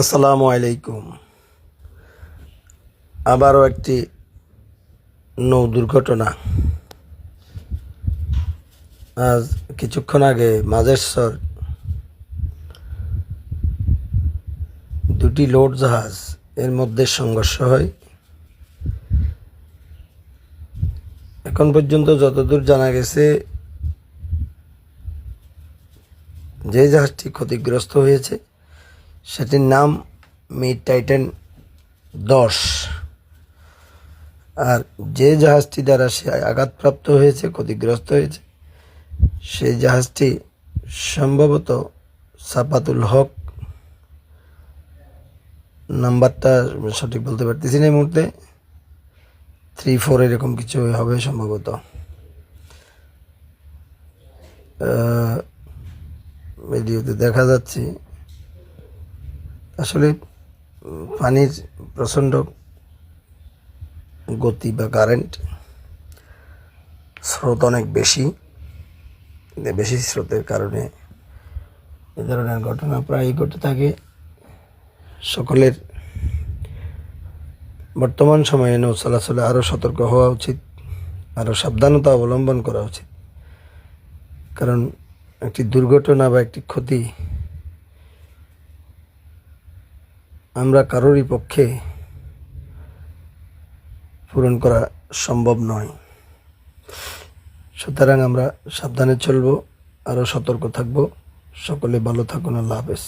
আসসালামু আলাইকুম। আবারও একটি নৌ দুর্ঘটনা। আজ কিছুক্ষণ আগে মাঝেশ্বর দুটি লোড জাহাজ এর মধ্যে সংঘর্ষ হয়। এখন পর্যন্ত যতদূর জানা গেছে, যে জাহাজটি ক্ষতিগ্রস্ত হয়েছে সেটির নাম মিড টাইটেন দশ। আর যে জাহাজটি দ্বারা সে আঘাতপ্রাপ্ত হয়েছে, ক্ষতিগ্রস্ত হয়েছে, সেই জাহাজটি সম্ভবত সাপাতুল হক নাম্বারটা সঠিক বলতে পারতেছি না এই মুহূর্তে। থ্রি ফোর এরকম কিছু হবে সম্ভবত। ভিডিওতে দেখা যাচ্ছে আসলে, পানির প্রচণ্ড গতি বা কারেন্ট স্রোত অনেক বেশি বেশি স্রোতের কারণে এ ধরনের ঘটনা প্রায়ই ঘটে থাকে। সকলের বর্তমান সময়ে নৌ চলাচলে আরও সতর্ক হওয়া উচিত, আরও সাবধানতা অবলম্বন করা উচিত। কারণ একটি দুর্ঘটনা বা একটি ক্ষতি আমরা কারোরই পক্ষে পূরণ করা সম্ভব নয়। সুতরাং আমরা সাবধানে চলব আরও সতর্ক থাকব। সকলে ভালো থাকুন, আল্লাহ হাফেজ।